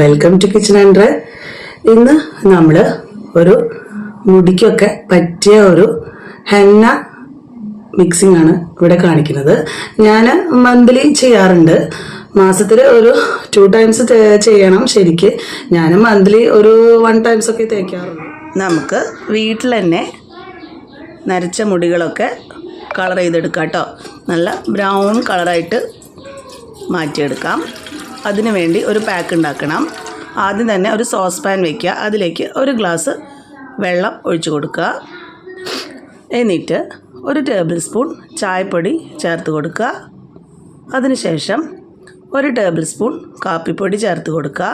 Welcome to kitchen hundred ഇന്ന് നമ്മൾ ഒരു മുടിക്കൊക്കെ പറ്റിയ ഒരു ഹെന്ന മിക്സിംഗ് ആണ് ഇവിടെ കാണിക്കുന്നത്. ഞാൻ മന്ത്ലി ചെയ്യാറുണ്ട്. മാസത്തിൽ ഒരു ടു ടൈംസ് ചെയ്യണം ശരിക്ക്. ഞാൻ മന്ത്ലി ഒരു വൺ ടൈംസ് ഒക്കെ തേക്കാറുള്ളൂ നമുക്ക് വീട്ടിൽ തന്നെ നരച്ച മുടികളൊക്കെ കളർ ചെയ്തെടുക്കാം കേട്ടോ. നല്ല ബ്രൗൺ കളറായിട്ട് മാറ്റിയെടുക്കാം. അതിനു വേണ്ടി ഒരു പാക്ക് ഉണ്ടാക്കണം. ആദ്യം തന്നെ ഒരു സോസ് പാൻ വയ്ക്കുക അതിലേക്ക് ഒരു ഗ്ലാസ് വെള്ളം ഒഴിച്ചു കൊടുക്കുക. എന്നിട്ട് ഒരു ടേബിൾ സ്പൂൺ ചായപ്പൊടി ചേർത്ത് കൊടുക്കുക. അതിനുശേഷം ഒരു ടേബിൾ സ്പൂൺ കാപ്പിപ്പൊടി ചേർത്ത് കൊടുക്കുക.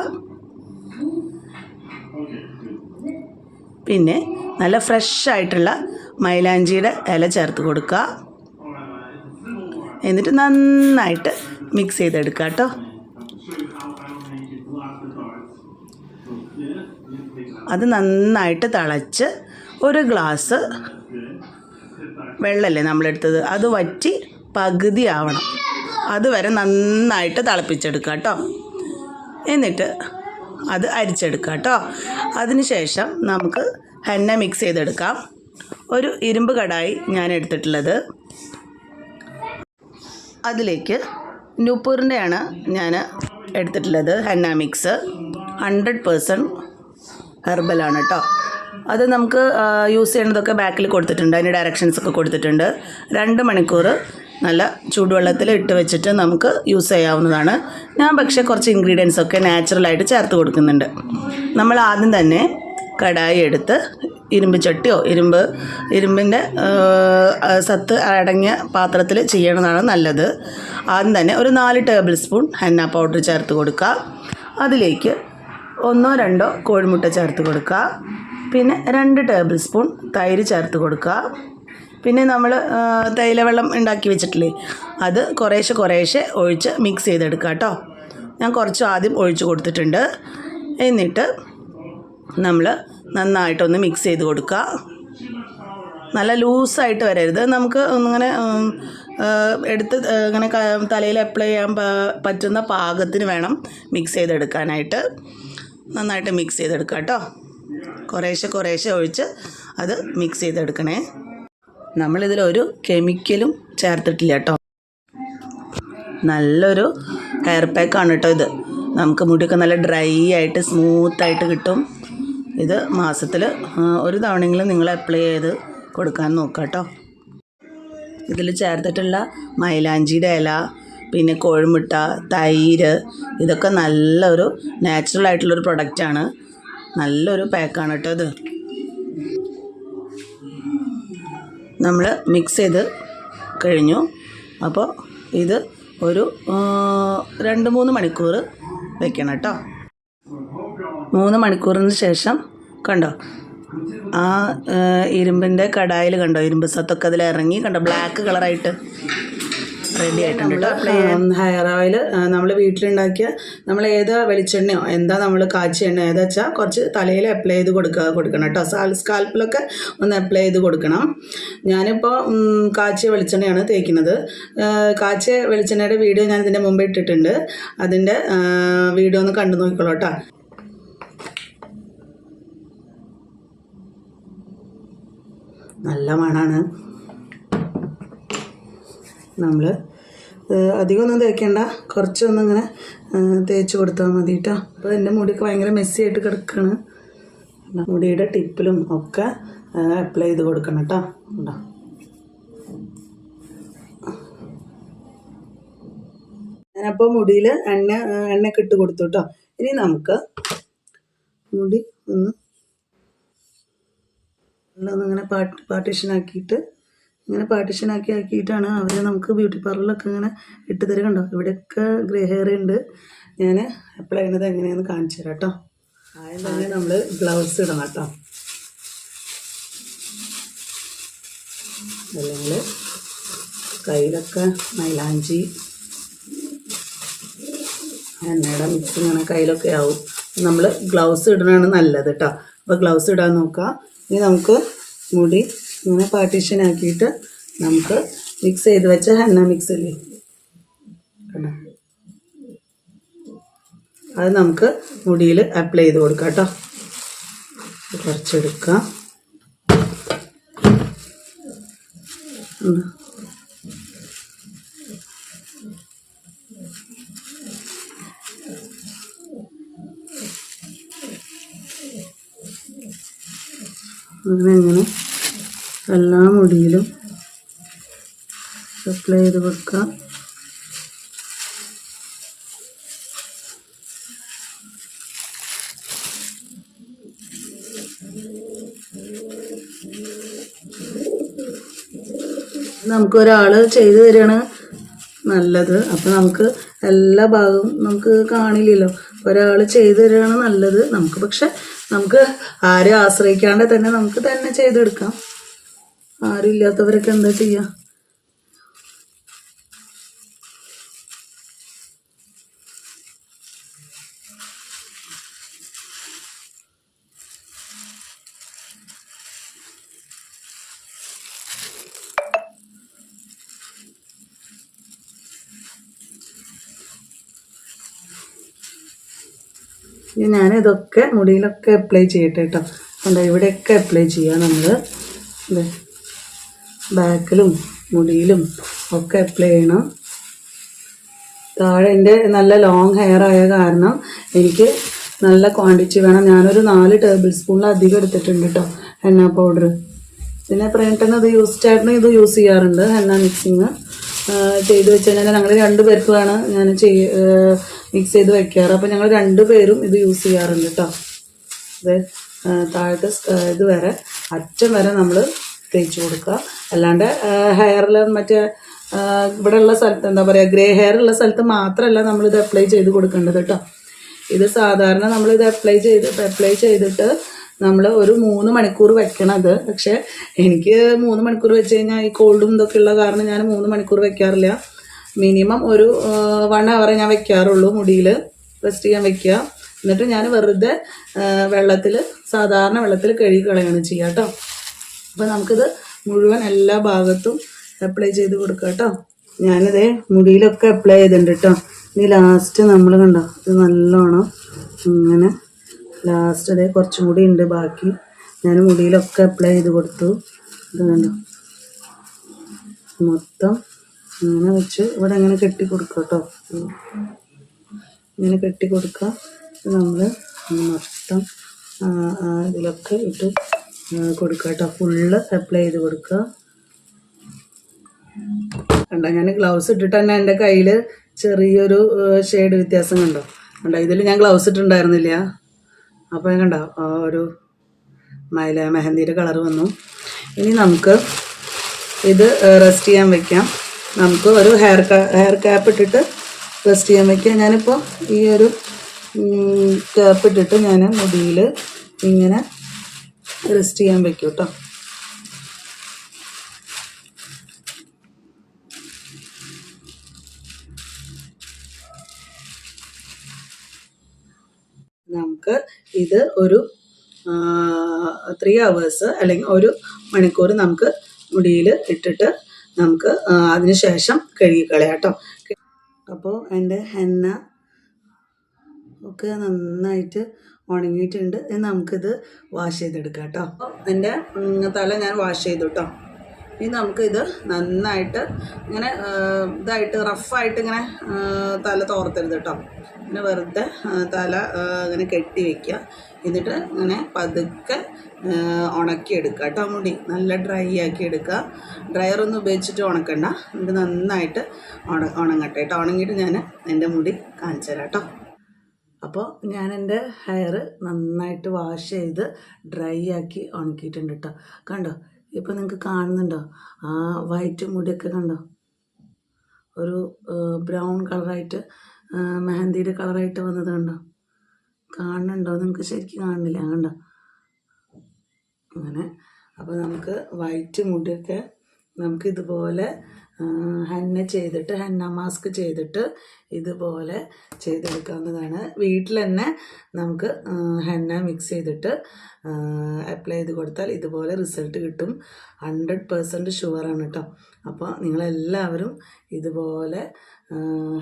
പിന്നെ നല്ല ഫ്രഷ് ആയിട്ടുള്ള മൈലാഞ്ചിയുടെ ഇല ചേർത്ത് കൊടുക്കുക. എന്നിട്ട് നന്നായിട്ട് മിക്സ് ചെയ്തെടുക്കുക കേട്ടോ. അത് നന്നായിട്ട് തിളച്ച് ഒരു ഗ്ലാസ് വെള്ളമല്ലേ നമ്മളെടുത്തത്. അത് വറ്റി പകുതി ആവണം. അതുവരെ നന്നായിട്ട് തിളപ്പിച്ചെടുക്കുക കേട്ടോ. എന്നിട്ട് അത് അരിച്ചെടുക്കുക കേട്ടോ. അതിനുശേഷം നമുക്ക് ഹെന്ന മിക്സ് ചെയ്തെടുക്കാം. ഒരു ഇരുമ്പ് കടായി ഞാൻ എടുത്തിട്ടുള്ളത്. അതിലേക്ക് ന്യൂപ്പൂറിന്റെയാണ് ഞാൻ എടുത്തിട്ടുള്ളത് ഹെന്ന മിക്സ് ഹൺഡ്രഡ് പേഴ്സന്റ് ഹെർബലാണ് കേട്ടോ. അത് നമുക്ക് യൂസ് ചെയ്യേണ്ടതൊക്കെ ബാക്കിൽ കൊടുത്തിട്ടുണ്ട്. അതിന്റെ ഡയറക്ഷൻസ് ഒക്കെ കൊടുത്തിട്ടുണ്ട്. രണ്ട് മണിക്കൂർ നല്ല ചൂടുവെള്ളത്തിൽ ഇട്ട് വെച്ചിട്ട് നമുക്ക് യൂസ് ചെയ്യാവുന്നതാണ്. ഞാൻ പക്ഷേ കുറച്ച് ഇൻഗ്രീഡിയൻസ് ഒക്കെ നാച്ചുറലായിട്ട് ചേർത്ത് കൊടുക്കുന്നുണ്ട്. നമ്മൾ ആദ്യം തന്നെ കടായി എടുത്ത് ഇരുമ്പ് ചട്ടിയോ ഇരുമ്പ് ഇരുമ്പിന്റെ സത്ത് അടങ്ങിയ പാത്രത്തിൽ ചെയ്യണതാണ് നല്ലത്. ആദ്യം തന്നെ ഒരു നാല് ടേബിൾ സ്പൂൺ ഹെന്ന പൗഡർ ചേർത്ത് കൊടുക്കുക. അതിലേക്ക് ഒന്നോ രണ്ടോ കോഴിമുട്ട ചേർത്ത് കൊടുക്കുക. പിന്നെ രണ്ട് ടേബിൾ സ്പൂൺ തൈര് ചേർത്ത് കൊടുക്കുക. പിന്നെ നമ്മൾ തൈലവെള്ളം ഉണ്ടാക്കി വെച്ചിട്ടില്ലേ? അത് കുറേശ്ശെ കുറേശ്ശെ ഒഴിച്ച് മിക്സ് ചെയ്തെടുക്കുക കേട്ടോ. ഞാൻ കുറച്ച് ആദ്യം ഒഴിച്ച് കൊടുത്തിട്ടുണ്ട്. എന്നിട്ട് നമ്മൾ നന്നായിട്ടൊന്ന് മിക്സ് ചെയ്ത് കൊടുക്കുക. നല്ല ലൂസായിട്ട് വരരുത്. നമുക്ക് ഇങ്ങനെ എടുത്ത് ഇങ്ങനെ തലയിൽ അപ്ലൈ ചെയ്യാൻ പറ്റുന്ന പാകത്തിന് വേണം മിക്സ് ചെയ്തെടുക്കാനായിട്ട്. നന്നായിട്ട് മിക്സ് ചെയ്തെടുക്കുക കേട്ടോ. കുറേശ്ശെ കുറേശ്ശെ ഒഴിച്ച് അത് മിക്സ് ചെയ്തെടുക്കണേ. നമ്മളിതിൽ ഒരു കെമിക്കലും ചേർത്തിട്ടില്ല കേട്ടോ. നല്ലൊരു ഹെയർ പാക്കാണ് കേട്ടോ ഇത്. നമുക്ക് മുടിയൊക്കെ നല്ല ഡ്രൈ ആയിട്ട് സ്മൂത്തായിട്ട് കിട്ടും. ഇത് മാസത്തിൽ ഒരു തവണയെങ്കിലും നിങ്ങൾ അപ്ലൈ ചെയ്ത് കൊടുക്കാൻ നോക്കാം കേട്ടോ. ഇതിൽ ചേർത്തിട്ടുള്ള മൈലാഞ്ചിയുടെ ഇല പിന്നെ കോഴിമുട്ട തൈര് ഇതൊക്കെ നല്ലൊരു നാച്ചുറൽ ആയിട്ടുള്ളൊരു പ്രൊഡക്റ്റാണ് നല്ലൊരു പാക്കാണ് കേട്ടോ ഇത്. നമ്മൾ മിക്സ് ചെയ്ത് കഴിഞ്ഞു. അപ്പോൾ ഇത് ഒരു രണ്ട് മൂന്ന് മണിക്കൂർ വെക്കണം കേട്ടോ. മൂന്ന് മണിക്കൂറിന് ശേഷം കണ്ടോ? ആ ഇരുമ്പിന്റെ കടായിൽ കണ്ടോ? ഇരുമ്പ് സത്തൊക്കെ അതിൽ ഇറങ്ങി കണ്ടോ ബ്ലാക്ക് കളറായിട്ട് റെഡി ആയിട്ടുണ്ട് ഹെയർ ഓയിൽ നമ്മൾ വീട്ടിലുണ്ടാക്കിയ നമ്മൾ ഏത് വെളിച്ചെണ്ണയോ എന്താ നമ്മൾ കാച്ചിയ എണ്ണ ഏതാ വെച്ചാൽ കുറച്ച് തലയിൽ അപ്ലൈ ചെയ്ത് കൊടുക്കുക കൊടുക്കണം കേട്ടോ സാൽ സ്കാൽപ്പിലൊക്കെ ഒന്ന് അപ്ലൈ ചെയ്ത് കൊടുക്കണം. ഞാനിപ്പോൾ കാച്ചിയ വെളിച്ചെണ്ണയാണ് തേക്കുന്നത്. കാച്ചിയ വെളിച്ചെണ്ണയുടെ വീഡിയോ ഞാൻ ഇതിന്റെ മുമ്പ് ഇട്ടിട്ടുണ്ട്. അതിന്റെ വീഡിയോ ഒന്ന് കണ്ടു നോക്കിക്കോളൂ കേട്ടോ നല്ല മണാണ്. നമ്മൾ അധികമൊന്നും തേക്കേണ്ട. കുറച്ചൊന്നും ഇങ്ങനെ തേച്ച് കൊടുത്താൽ മതി കേട്ടോ അപ്പോൾ എന്റെ മുടിയൊക്കെ ഭയങ്കര മെസ്സി ആയിട്ട് കിടക്കുകയാണ് മുടിയുടെ ടിപ്പിലും ഒക്കെ അപ്ലൈ ചെയ്ത് കൊടുക്കണം കേട്ടോ ഉണ്ടോ ഞാനപ്പോൾ മുടിയിൽ എണ്ണ എണ്ണയൊക്കെ ഇട്ട് കൊടുത്തു കേട്ടോ ഇനി നമുക്ക് മുടി ഒന്ന് ഒന്നിങ്ങനെ പാർട്ടീഷനാക്കിയിട്ട് പാർട്ടീഷൻ ആക്കിയിട്ട് ഇങ്ങനെ പാർട്ടിഷൻ ആക്കി ആക്കിയിട്ടാണ് അവർ നമുക്ക് ബ്യൂട്ടി പാർലറിലൊക്കെ ഇങ്ങനെ ഇട്ട് തരും കണ്ടോ? ഇവിടെയൊക്കെ ഗ്രേ ഹെയർ ഉണ്ട്. ഞാൻ അപ്ലൈ ചെയ്യുന്നത് എങ്ങനെയാണെന്ന് കാണിച്ചു തരാം കേട്ടോ. ആദ്യം നമ്മൾ ഗ്ലൗസ് ഇടണം കേട്ടോ. അല്ലെങ്കിൽ കയ്യിലൊക്കെ മൈലാഞ്ചി എണ്ണയുടെ മിക്സ് ഇങ്ങനെ കയ്യിലൊക്കെ ആവും. നമ്മൾ ഗ്ലൗസ് ഇടണതാണ് നല്ലത് കേട്ടോ. അപ്പോൾ ഗ്ലൗസ് ഇടാൻ നോക്കാം. ഇനി നമുക്ക് മുടി ഇങ്ങനെ പാർട്ടീഷൻ ആക്കിയിട്ട് നമുക്ക് മിക്സ് ചെയ്ത് വെച്ച ഹെന്ന മിക്സ് ഇല്ലേ? അത് നമുക്ക് മുടിയിൽ അപ്ലൈ ചെയ്ത് കൊടുക്കാം കേട്ടോ. കുറച്ചെടുക്കാം. അങ്ങനെ എല്ലാ മുടിയിലും അപ്ലൈ ചെയ്ത് കൊടുക്കാം നമുക്ക് ഒരാൾ ചെയ്തു തരികയാണ് നല്ലത്. അപ്പം നമുക്ക് എല്ലാ ഭാഗവും നമുക്ക് കാണില്ലല്ലോ. ഒരാൾ ചെയ്തു തരികയാണ് നല്ലത്. നമുക്ക് പക്ഷെ നമുക്ക് ആരെ ആശ്രയിക്കാണ്ട് തന്നെ നമുക്ക് തന്നെ ചെയ്തെടുക്കാം. ആരും ഇല്ലാത്തവരൊക്കെ എന്താ ചെയ്യുക ഇനി ഞാൻ ഇതൊക്കെ മുടിയിലൊക്കെ അപ്ലൈ ചെയ്യട്ടെ കേട്ടോ കണ്ടോ ഇവിടെയൊക്കെ അപ്ലൈ ചെയ്യാം നമ്മൾ ബാക്കിലും മുടിയിലും ഒക്കെ അപ്ലൈ ചെയ്യണം. താഴെ എന്റെ നല്ല ലോങ് ഹെയർ ആയ കാരണം എനിക്ക് നല്ല ക്വാണ്ടിറ്റി വേണം. ഞാനൊരു നാല് ടേബിൾ സ്പൂണിലധികം എടുത്തിട്ടുണ്ട് കേട്ടോ ഹെന്ന പൗഡർ പിന്നെ പ്രേട്ടന് ഇത് യൂസ് ചേട്ടനും ഇത് യൂസ് ചെയ്യാറുണ്ട് ഹെന്ന മിക്സിങ് ചെയ്ത് വെച്ച് കഴിഞ്ഞാൽ ഞങ്ങൾ രണ്ട് പേർക്കുമാണ് ഞാൻ ചെയ് മിക്സ് ചെയ്ത് വെക്കാറ്. അപ്പോൾ ഞങ്ങൾ രണ്ട് പേരും ഇത് യൂസ് ചെയ്യാറുണ്ട് കേട്ടോ ആ, താഴത്തെ ഇത് വരെ അറ്റം വരെ നമ്മൾ തേച്ച് കൊടുക്കുക. അല്ലാണ്ട് ഹെയറിൽ മറ്റേ ഇവിടെ ഇവിടെയുള്ള സ്ഥലത്ത് എന്താ പറയുക ഗ്രേ ഹെയർ ഉള്ള സ്ഥലത്ത് മാത്രമല്ല നമ്മളിത് അപ്ലൈ ചെയ്ത് കൊടുക്കേണ്ടത് കേട്ടോ ഇത് സാധാരണ നമ്മളിത് അപ്ലൈ ചെയ്ത് അപ്ലൈ ചെയ്തിട്ട് നമ്മൾ ഒരു മൂന്ന് മണിക്കൂർ വെക്കണത്. പക്ഷേ എനിക്ക് മൂന്ന് മണിക്കൂർ വെച്ച് കഴിഞ്ഞാൽ ഈ കോൾഡും ഇതൊക്കെ ഉള്ള കാരണം ഞാൻ മൂന്ന് മണിക്കൂർ വെക്കാറില്ല. മിനിമം ഒരു വൺ അവറെ ഞാൻ വെക്കാറുള്ളൂ മുടിയിൽ റെസ്റ്റ് ചെയ്യാൻ വെക്കുക. എന്നിട്ട് ഞാൻ വെറുതെ വെള്ളത്തിൽ സാധാരണ വെള്ളത്തിൽ കഴുകി കളയാണ് ചെയ്യാം കേട്ടോ അപ്പോൾ നമുക്കിത് മുഴുവൻ എല്ലാ ഭാഗത്തും അപ്ലൈ ചെയ്ത് കൊടുക്കാം കേട്ടോ. ഞാനിത് മുടിയിലൊക്കെ അപ്ലൈ ചെയ്തിട്ടുണ്ട് കേട്ടോ. ഇനി ലാസ്റ്റ് നമ്മൾ കണ്ടോ ഇത് നല്ലോണം ഇങ്ങനെ ലാസ്റ്റ് അതേ കുറച്ചും കൂടി ഉണ്ട് ബാക്കി. ഞാൻ മുടിയിലൊക്കെ അപ്ലൈ ചെയ്ത് കൊടുത്തു. ഇത് കണ്ടോ? മൊത്തം ഇങ്ങനെ വെച്ച് ഇവിടെ ഇങ്ങനെ കെട്ടി കൊടുക്കുക കേട്ടോ. ഇങ്ങനെ കെട്ടി കൊടുക്കുക നമ്മൾ മൊത്തം ഇതിലൊക്കെ ഇട്ട് കൊടുക്കുക കേട്ടോ. ഫുള്ള് അപ്ലൈ ചെയ്ത് കൊടുക്കുക. കണ്ടോ ഞാൻ ഗ്ലൗസ് ഇട്ടിട്ട് തന്നെ എന്റെ കയ്യിൽ ചെറിയൊരു ഷെയ്ഡ് വ്യത്യാസം കണ്ടോ? കണ്ടോ ഇതിൽ ഞാൻ ഗ്ലൗസ് ഇട്ടിട്ടുണ്ടായിരുന്നില്ല. അപ്പോൾ ഞാൻ കണ്ടോ ഒരു മൈല മെഹന്തിയുടെ കളർ വന്നു. ഇനി നമുക്ക് ഇത് റെസ്റ്റ് ചെയ്യാൻ വെക്കാം. നമുക്ക് ഒരു ഹെയർ ഹെയർ ക്യാപ്പ് ഇട്ടിട്ട് റെസ്റ്റ് ചെയ്യാൻ വെക്കാം. ഞാനിപ്പോൾ ഈ ഒരു ക്യാപ്പ് ഇട്ടിട്ട് ഞാൻ മുടിയിൽ ഇങ്ങനെ റെസ്റ്റ് ചെയ്യാൻ വെക്കും കേട്ടോ നമുക്ക് ഇത് ഒരു ത്രീ അവേഴ്സ് അല്ലെങ്കിൽ ഒരു മണിക്കൂർ നമുക്ക് മുടിയിൽ ഇട്ടിട്ട് നമുക്ക് അതിനുശേഷം അതിന് ശേഷം കഴുകിക്കളയാം കേട്ടോ അപ്പോൾ എന്റെ ഹെന്ന ഒക്കെ നന്നായിട്ട് ഉണങ്ങിയിട്ടുണ്ട്. ഇനി നമുക്കിത് വാഷ് ചെയ്തെടുക്കാം കേട്ടോ. എന്റെ തല ഞാൻ വാഷ് ചെയ്തു കേട്ടോ. ഇനി നമുക്കിത് നന്നായിട്ട് ഇങ്ങനെ ഇതായിട്ട് റഫായിട്ട് ഇങ്ങനെ തല തോർത്തരുത് കേട്ടോ. ഇങ്ങനെ വെറുതെ തല ഇങ്ങനെ കെട്ടി വയ്ക്കുക എന്നിട്ട് ഇങ്ങനെ പതുക്കെ ഉണക്കി ഉണക്കിയെടുക്കുക കേട്ടോ മുടി. നല്ല ഡ്രൈ ആക്കി എടുക്കുക. ഡ്രയറൊന്നും ഉപയോഗിച്ചിട്ട് ഉണക്കണ്ട. ഇത് നന്നായിട്ട് ഉണ ഉണങ്ങട്ടെ കേട്ടോ. ഉണങ്ങിയിട്ട് ഞാൻ എന്റെ മുടി കാണിച്ചു തരാം കേട്ടോ. അപ്പോൾ ഞാൻ എന്റെ ഹെയർ നന്നായിട്ട് വാഷ് ചെയ്ത് ഡ്രൈ ആക്കി ഉണക്കിയിട്ടുണ്ട് കേട്ടോ കണ്ടോ? ഇപ്പോൾ നിങ്ങൾക്ക് കാണുന്നുണ്ടോ? ആ വൈറ്റ് മുടിയൊക്കെ കണ്ടോ? ഒരു ബ്രൗൺ കളറായിട്ട് മെഹന്തിയുടെ കളറായിട്ട് വന്നത് കണ്ടോ? കാണുന്നുണ്ടോ? നിങ്ങൾക്ക് ശരിക്കും കാണുന്നില്ല കണ്ടോ? അങ്ങനെ. അപ്പോൾ നമുക്ക് വൈറ്റ് മുടിയൊക്കെ നമുക്ക് ഇതുപോലെ ഹെന്ന ചെയ്തിട്ട് ഹന്ന മാസ്ക് ചെയ്തിട്ട് ഇതുപോലെ ചെയ്തെടുക്കാവുന്നതാണ്. വീട്ടിൽ തന്നെ നമുക്ക് ഹന്ന മിക്സ് ചെയ്തിട്ട് അപ്ലൈ ചെയ്ത് കൊടുത്താൽ ഇതുപോലെ റിസൾട്ട് കിട്ടും. ഹൺഡ്രഡ് പേഴ്സന്റ് ഷുവറാണ് കേട്ടോ അപ്പോൾ നിങ്ങളെല്ലാവരും ഇതുപോലെ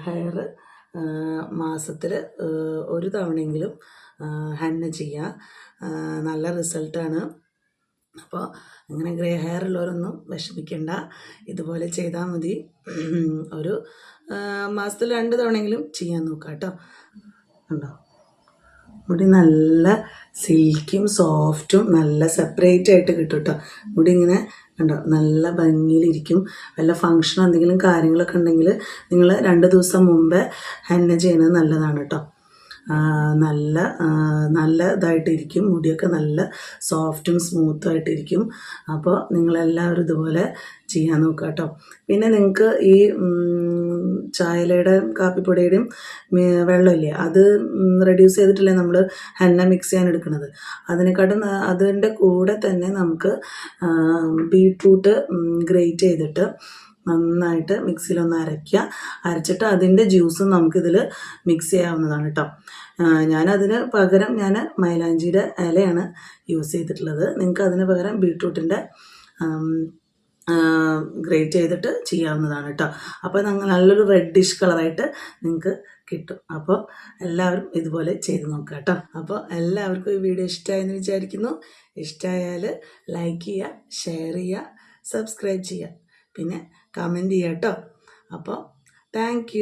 ഹെയർ മാസത്തിൽ ഒരു തവണയെങ്കിലും ഹന്ന ചെയ്യുക നല്ല റിസൾട്ടാണ് അപ്പോൾ അങ്ങനെ ഗ്രേ ഹെയർ ഉള്ളവരൊന്നും വിഷമിക്കണ്ട. ഇതുപോലെ ചെയ്താൽ മതി. ഒരു മാസത്തിൽ രണ്ട് തവണയെങ്കിലും ചെയ്യാൻ നോക്കാം കേട്ടോ ഉണ്ടോ മുടി നല്ല സിൽക്കും സോഫ്റ്റും നല്ല സെപ്പറേറ്റ് ആയിട്ട് കിട്ടും കേട്ടോ മുടി ഇങ്ങനെ കണ്ടോ? നല്ല ഭംഗിയിലിരിക്കും. വല്ല ഫങ്ഷനോ എന്തെങ്കിലും കാര്യങ്ങളൊക്കെ ഉണ്ടെങ്കിൽ നിങ്ങൾ രണ്ട് ദിവസം മുമ്പേ ഹെന്ന ചെയ്യുന്നത് നല്ലതാണ് കേട്ടോ നല്ല നല്ലതായിട്ടിരിക്കും. മുടിയൊക്കെ നല്ല സോഫ്റ്റും സ്മൂത്തും ആയിട്ടിരിക്കും അപ്പോൾ നിങ്ങളെല്ലാവരും ഇതുപോലെ ചെയ്യാൻ നോക്കുക കേട്ടോ. പിന്നെ നിങ്ങൾക്ക് ഈ ചായലയുടെ കാപ്പിപ്പൊടിയുടെയും വെള്ളമില്ലേ അത് റെഡ്യൂസ് ചെയ്തിട്ടല്ലേ നമ്മൾ ഹെന്ന മിക്സ് ചെയ്യാൻ എടുക്കുന്നത്. അതിനെക്കാട്ടും അതിന്റെ കൂടെ തന്നെ നമുക്ക് ബീട്രൂട്ട് ഗ്രേറ്റ് ചെയ്തിട്ട് നന്നായിട്ട് മിക്സിയിലൊന്ന് അരയ്ക്കുക. അരച്ചിട്ട് അതിന്റെ ജ്യൂസും നമുക്കിതിൽ മിക്സ് ചെയ്യാവുന്നതാണ് കേട്ടോ ഞാനതിന് പകരം ഞാൻ മൈലാഞ്ചിയുടെ ഇലയാണ് യൂസ് ചെയ്തിട്ടുള്ളത്. നിങ്ങൾക്ക് അതിന് പകരം ബീട്രൂട്ടിന്റെ ഗ്രേറ്റ് ചെയ്തിട്ട് ചെയ്യാവുന്നതാണ് കേട്ടോ അപ്പോൾ നിങ്ങൾ നല്ലൊരു റെഡിഷ് കളറായിട്ട് നിങ്ങൾക്ക് കിട്ടും. അപ്പോൾ എല്ലാവരും ഇതുപോലെ ചെയ്ത് നോക്കുക കേട്ടോ അപ്പോൾ എല്ലാവർക്കും ഈ വീഡിയോ ഇഷ്ടമായെന്ന് വിചാരിക്കുന്നു. ഇഷ്ടമായാൽ ലൈക്ക് ചെയ്യുക ഷെയർ ചെയ്യുക സബ്സ്ക്രൈബ് ചെയ്യുക. പിന്നെ കമന്റ് ചെയ്യാം കേട്ടോ. അപ്പോൾ താങ്ക്